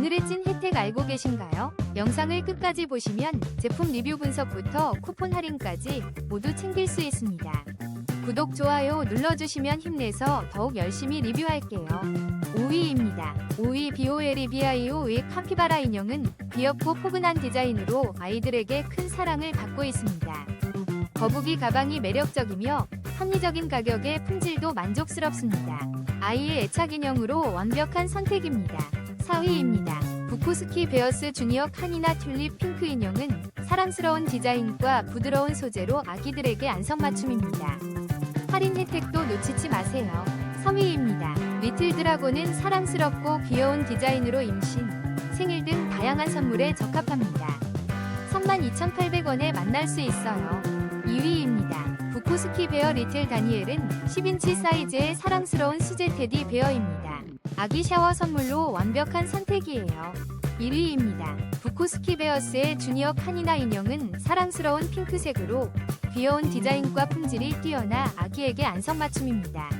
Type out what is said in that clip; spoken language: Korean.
오늘의 찐 혜택 알고 계신가요? 영상을 끝까지 보시면 제품 리뷰 분석부터 쿠폰 할인까지 모두 챙길 수 있습니다. 구독, 좋아요 눌러주시면 힘내서 더욱 열심히 리뷰할게요. 5위입니다. 5위 BOLEBIO의 카피바라 인형은 귀엽고 포근한 디자인으로 아이들에게 큰 사랑을 받고 있습니다. 거북이 가방이 매력적이며 합리적인 가격에 품질도 만족스럽습니다. 아이의 애착 인형으로 완벽한 선택입니다. 4위입니다. 부코스키 베어스 주니어 카니나 튤립 핑크 인형은 사랑스러운 디자인과 부드러운 소재로 아기들에게 안성맞춤입니다. 할인 혜택도 놓치지 마세요. 3위입니다. 리틀 드라곤은 사랑스럽고 귀여운 디자인으로 임신, 생일 등 다양한 선물에 적합합니다. 32,800원에 만날 수 있어요. 2위입니다. 부코스키 베어 리틀 다니엘은 10인치 사이즈의 사랑스러운 수제 테디 베어입니다. 아기 샤워 선물로 완벽한 선택이에요. 1위입니다. 부코스키 베어스의 주니어 카니나 인형은 사랑스러운 핑크색으로 귀여운 디자인과 품질이 뛰어나 아기에게 안성맞춤입니다.